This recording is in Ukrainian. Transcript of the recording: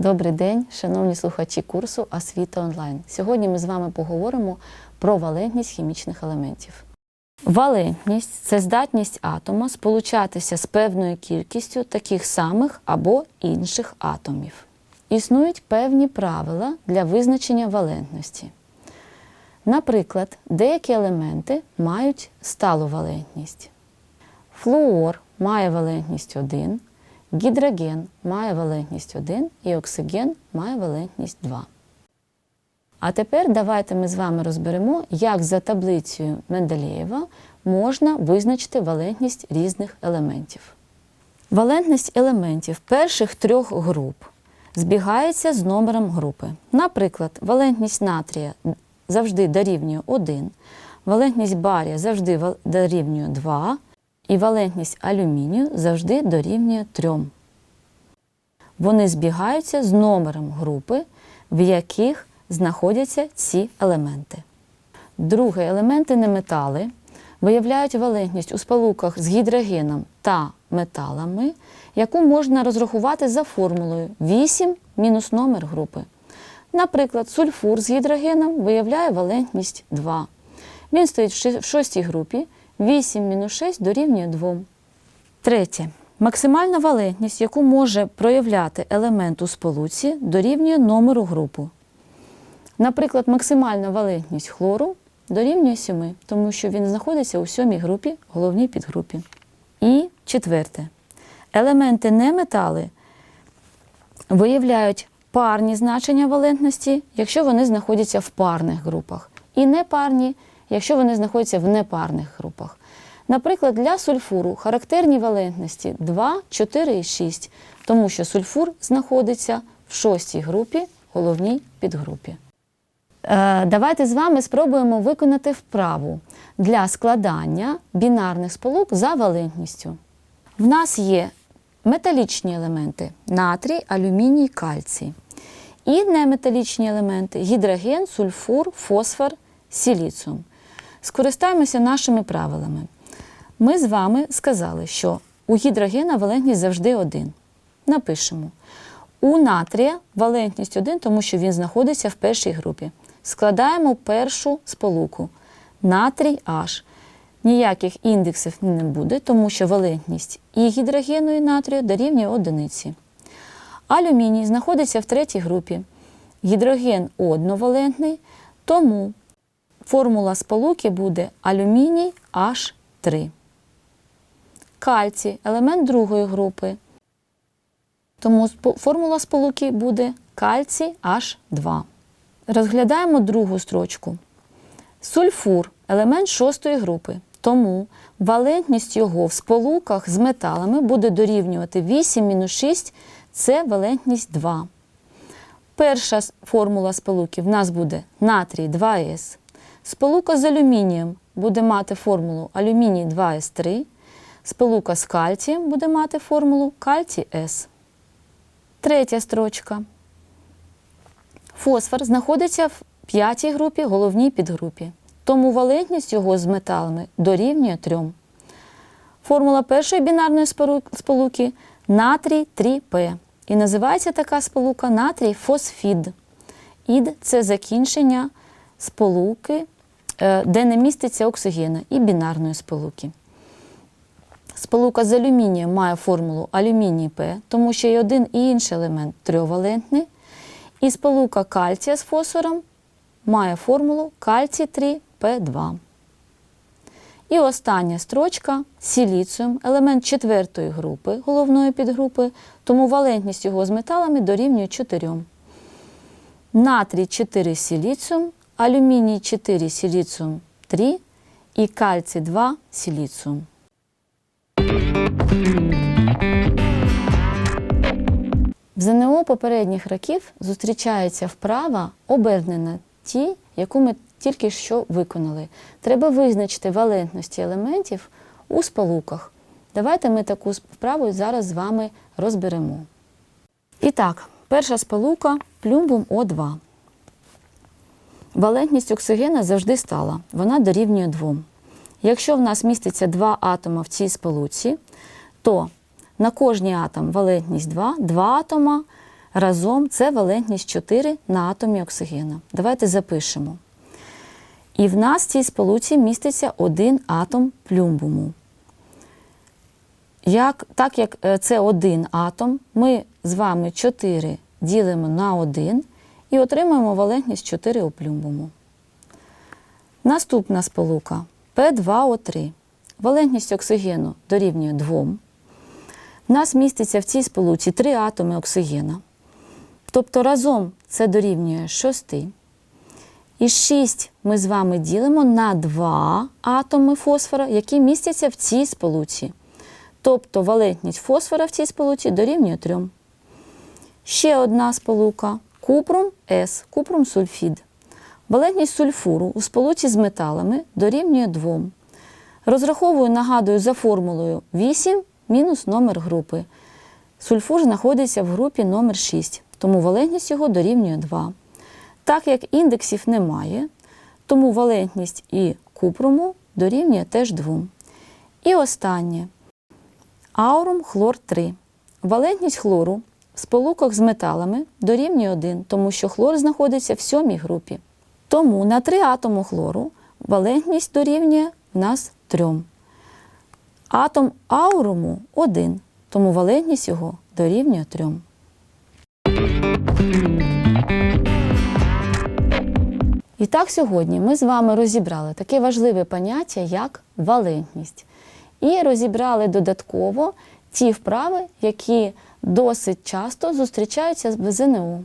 Добрий день, шановні слухачі курсу Освіта онлайн. Сьогодні ми з вами поговоримо про валентність хімічних елементів. Валентність це здатність атома сполучатися з певною кількістю таких самих або інших атомів. Існують певні правила для визначення валентності. Наприклад, деякі елементи мають сталу валентність. Флуор має валентність 1, гідроген має валентність 1 і оксиген має валентність 2. А тепер давайте ми з вами розберемо, як за таблицею Менделєєва можна визначити валентність різних елементів. Валентність елементів перших трьох груп збігається з номером групи. Наприклад, валентність натрія завжди дорівнює 1, валентність барія завжди дорівнює 2, і валентність алюмінію завжди дорівнює 3. Вони збігаються з номером групи, в яких знаходяться ці елементи. Друге, елементи неметали виявляють валентність у сполуках з гідрогеном та металами, яку можна розрахувати за формулою 8 мінус номер групи. Наприклад, сульфур з гідрогеном виявляє валентність 2. Він стоїть в шостій групі, 8 мінус 6 дорівнює 2. Третє. Максимальна валентність, яку може проявляти елемент у сполуці, дорівнює номеру групи. Наприклад, максимальна валентність хлору дорівнює 7, тому що він знаходиться у сьомій групі, головній підгрупі. І четверте. Елементи неметали виявляють парні значення валентності, якщо вони знаходяться в парних групах, і непарні, якщо вони знаходяться в непарних групах. Наприклад, для сульфуру характерні валентності 2, 4 і 6, тому що сульфур знаходиться в шостій групі, головній підгрупі. Е, Давайте з вами спробуємо виконати вправу для складання бінарних сполук за валентністю. В нас є металічні елементи натрій, алюміній, кальцій. І неметалічні елементи гідроген, сульфур, фосфор, сіліціум. Скористаємося нашими правилами. Ми з вами сказали, що у гідрогена валентність завжди один. Напишемо. У натрія валентність 1, тому що він знаходиться в першій групі. Складаємо першу сполуку. Натрій H. Ніяких індексів не буде, тому що валентність і гідрогену, і натрію дорівнює одиниці. Алюміній знаходиться в третій групі. Гідроген одновалентний, тому формула сполуки буде алюміній H3. Кальцій елемент другої групи. Тому формула сполуки буде кальцій H2. Розглядаємо другу строчку. Сульфур елемент шостої групи. Тому валентність його в сполуках з металами буде дорівнювати 8-6 це валентність 2. Перша формула сполуки в нас буде натрій 2С. Сполука з алюмінієм буде мати формулу алюміній 2С3. Сполука з кальцієм буде мати формулу кальцій С. Третя строчка. Фосфор знаходиться в п'ятій групі, головній підгрупі. Тому валентність його з металами дорівнює 3. Формула першої бінарної сполуки натрій 3П. І називається така сполука натрій фосфід. Ід це закінчення сполуки, де не міститься оксигена і бінарної сполуки. Сполука з алюмінієм має формулу алюміній П, тому що і один і інший елемент трьовалентний. І сполука кальція з фосфором має формулу кальцій 3П2. І остання строчка сіліціум, елемент четвертої групи, головної підгрупи, тому валентність його з металами дорівнює 4. Натрій 4 сіліціум, алюміній 4 сіліціум 3 і кальцій 2 сіліціум. В ЗНО попередніх років зустрічається вправа обернена ті, яку ми тільки що виконали. Треба визначити валентності елементів у сполуках. Давайте ми таку вправу зараз з вами розберемо. І так, перша сполука плюмбум О2. Валентність оксигена завжди стала, вона дорівнює 2. Якщо в нас міститься два атома в цій сполуці, то на кожний атом валентність 2, два атома Разом це валентність 4 на атомі оксигена. Давайте запишемо. І в нас в цій сполуці міститься один атом плюмбуму. Як, так як е, це один атом, ми з вами 4 ділимо на 1 і отримуємо валентність 4 у плюмбуму. Наступна сполука P2O3. Валентність оксигену дорівнює 2. В нас міститься в цій сполуці 3 атоми оксигена. Тобто разом це дорівнює 6. І 6 ми з вами ділимо на 2 атоми фосфора, які містяться в цій сполуці. Тобто валентність фосфора в цій сполуці дорівнює 3. Ще одна сполука купрум С, купрум сульфід. Валентність сульфуру у сполуці з металами дорівнює 2. Розраховую, нагадую, за формулою 8 мінус номер групи. Сульфур знаходиться в групі номер 6, тому валентність його дорівнює 2. Так як індексів немає, тому валентність і купруму дорівнює теж 2. І останнє. Аурум хлор 3. Валентність хлору в сполуках з металами дорівнює 1, тому що хлор знаходиться в сьомій групі. Тому на 3 атому хлору валентність дорівнює в нас 3. Атом ауруму 1, тому валентність його дорівнює 3. І так сьогодні ми з вами розібрали таке важливе поняття, як валентність. І розібрали додатково ті вправи, які досить часто зустрічаються з ЗНО.